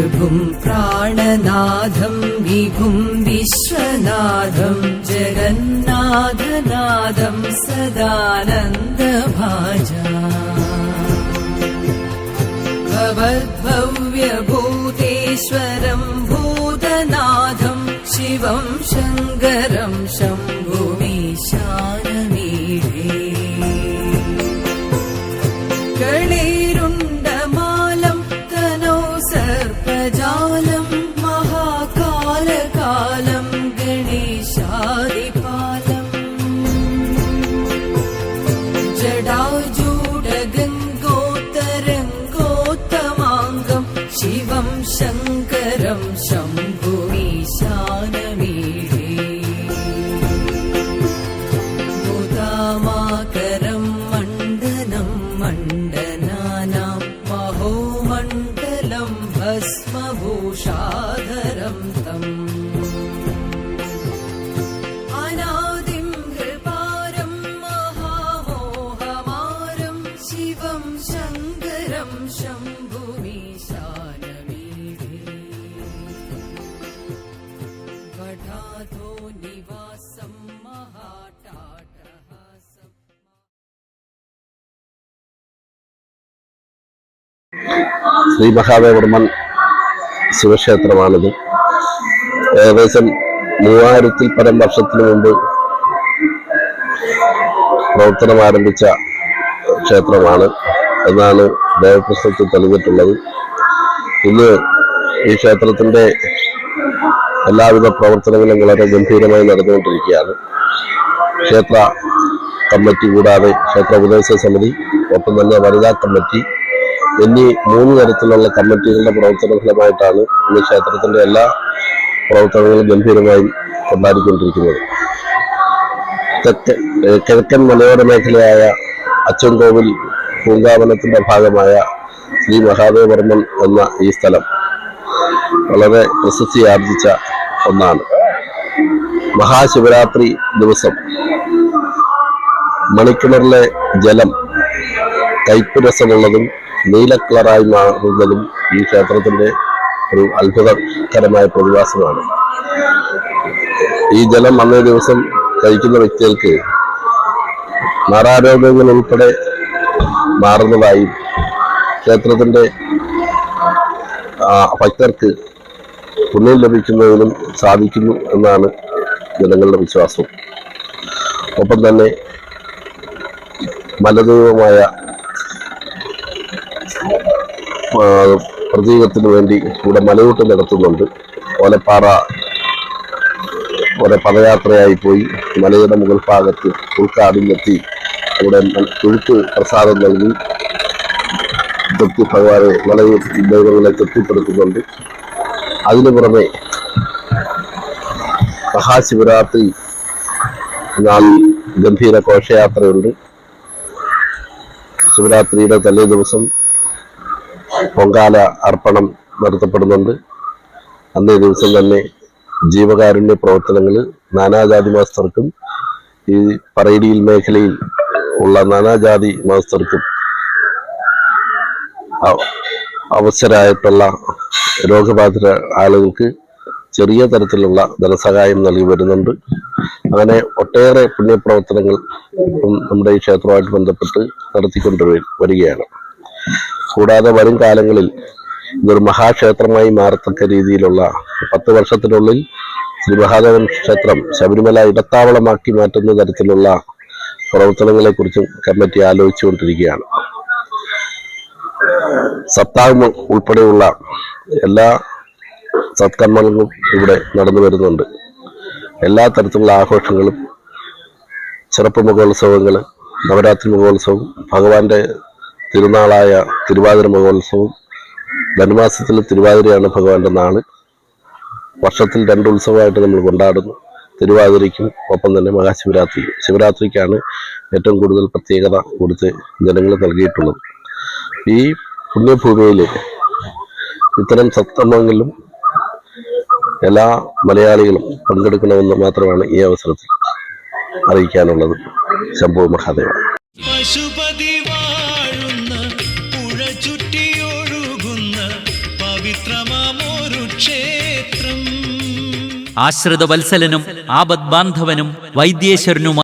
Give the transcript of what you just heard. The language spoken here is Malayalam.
प्रभुं प्राणनाथं विभुं विश्वनाथं जगन्नाथनादं सदानन्दभाजा। भवद्भव्यभूतेश्वरं भूतनाथं शिवं शङ्करं ശ്രീ മഹാദേവർമ്മൻ ശിവക്ഷേത്രമാണിത്. ഏകദേശം മൂവായിരത്തിൽ പരം വർഷത്തിനു മുമ്പ് പ്രവർത്തനം ആരംഭിച്ച ക്ഷേത്രമാണ്. എന്നാണ് ദേവപ്രശ്നത്തിൽ തെളിഞ്ഞിട്ടുള്ളത്. ഇന്ന് ഈ ക്ഷേത്രത്തിന്റെ എല്ലാവിധ പ്രവർത്തനങ്ങളും വളരെ ഗംഭീരമായി നടന്നുകൊണ്ടിരിക്കുകയാണ്. ക്ഷേത്ര കമ്മിറ്റി കൂടാതെ ക്ഷേത്ര ഉപദേശ സമിതി ഒപ്പം തന്നെ വനിതാ കമ്മിറ്റി എന്നീ മൂന്ന് തരത്തിലുള്ള കമ്മിറ്റികളുടെ പ്രവർത്തന ഫലമായിട്ടാണ് ഇന്ന് ക്ഷേത്രത്തിന്റെ എല്ലാ പ്രവർത്തനങ്ങളും ഗംഭീരമായി കൊണ്ടാടിക്കൊണ്ടിരിക്കുന്നത്. തെക്കൻ കിഴക്കൻ മലയോര മേഖലയായ അച്ചൻകോവിൽ പൂങ്കാവനത്തിന്റെ ഭാഗമായ ശ്രീ മഹാദേവർമ്മൻ എന്ന ഈ സ്ഥലം വളരെ പ്രശസ്തി ആർജിച്ച ഒന്നാണ്. മഹാശിവരാത്രി ദിവസം മണിക്കിണറിലെ ജലം കയ്പ് രസമുള്ളതും നീല കളറായി മാറുന്നതും ഈ ക്ഷേത്രത്തിന്റെ ഒരു അത്ഭുതകരമായ പ്രതിഭാസമാണ്. ഈ ജലം അന്നേ ദിവസം കഴിക്കുന്ന വ്യക്തികൾക്ക് മാറാരോഗ്യങ്ങൾ ഉൾപ്പെടെ മാറുന്നതായി ക്ഷേത്രത്തിന്റെ ഭക്തർക്ക് പുണ്യം ലഭിക്കുന്നതിനും സാധിക്കുന്നു എന്നാണ് ജനങ്ങളുടെ വിശ്വാസം. ഒപ്പം തന്നെ മലദൈവമായ പ്രതീകത്തിന് വേണ്ടി ഇവിടെ മലയൂട്ട് നടത്തുന്നുണ്ട്. ഓലപ്പാറ ഒരു പദയാത്രയായി പോയി. മലയുടെ മുകൾ ഭാഗത്ത് ഉൾക്കാടിലെത്തി അവിടെ തൊഴുത്ത് പ്രസാദം നൽകി. തൃപ്തി ഭഗവാനെ മലയൂർ ദൈവങ്ങളെ തൃപ്തിപ്പെടുത്തുന്നുണ്ട് അതിനു പുറമെ മഹാശിവരാത്രി നാളിൽ ഗംഭീര ഘോഷയാത്രയുണ്ട്. ശിവരാത്രിയുടെ തലേ ദിവസം പൊങ്കാല അർപ്പണം നടത്തപ്പെടുന്നുണ്ട്. അന്നേ ദിവസം തന്നെ ജീവകാരുണ്യ പ്രവർത്തനങ്ങൾ നാനാജാതി മാസ്റ്റർക്കും ഈ പറയിടിയിൽ മേഖലയിൽ ഉള്ള നാനാജാതി മാസ്റ്റർക്കും അവസരായിട്ടുള്ള രോഗബാധിത ആളുകൾക്ക് ചെറിയ തരത്തിലുള്ള ധനസഹായം നൽകി വരുന്നുണ്ട്. അങ്ങനെ ഒട്ടേറെ പുണ്യപ്രവർത്തനങ്ങൾ നമ്മുടെ ഈ ക്ഷേത്രവുമായിട്ട് ബന്ധപ്പെട്ട് നടത്തിക്കൊണ്ട് വരി- വരികയാണ് കൂടാതെ വരും കാലങ്ങളിൽ ഇതൊരു മഹാക്ഷേത്രമായി മാറത്തക്ക രീതിയിലുള്ള പത്ത് വർഷത്തിനുള്ളിൽ ശ്രീ മഹാദേവൻ ക്ഷേത്രം ശബരിമല ഇടത്താവളമാക്കി മാറ്റുന്ന തരത്തിലുള്ള പ്രവർത്തനങ്ങളെ കുറിച്ചും കമ്മിറ്റി ആലോചിച്ചുകൊണ്ടിരിക്കുകയാണ്. സപ്താഹം ഉൾപ്പെടെയുള്ള എല്ലാ സത്കർമ്മങ്ങളും ഇവിടെ നടന്നു വരുന്നുണ്ട്. എല്ലാ തരത്തിലുള്ള ആഘോഷങ്ങളും ചെറുപ്പ മഹോത്സവങ്ങൾ നവരാത്രി മഹോത്സവം ഭഗവാന്റെ തിരുനാളായ തിരുവാതിര മഹോത്സവം. ധനുമാസത്തിൽ തിരുവാതിരയാണ് ഭഗവാന്റെ നാൾ. വർഷത്തിൽ രണ്ട് ഉത്സവമായിട്ട് നമ്മൾ കൊണ്ടാടുന്നു. തിരുവാതിരയ്ക്കും ഒപ്പം തന്നെ മഹാശിവരാത്രിക്കും ശിവരാത്രിക്കാണ് ഏറ്റവും കൂടുതൽ പ്രത്യേകത കൊടുത്ത് ജനങ്ങൾ നൽകിയിട്ടുള്ളത്. ഈ പുണ്യഭൂമിയിൽ ഇത്തരം സത്തമങ്ങളിലും എല്ലാ മലയാളികളും പങ്കെടുക്കണമെന്ന് മാത്രമാണ് ഈ അവസരത്തിൽ അറിയിക്കാനുള്ളത്. ശംഭു മഹാദേവ. ആശ്രിത വത്സലനും ആപദ്ബാന്ധവനും വൈദ്യേശ്വരനും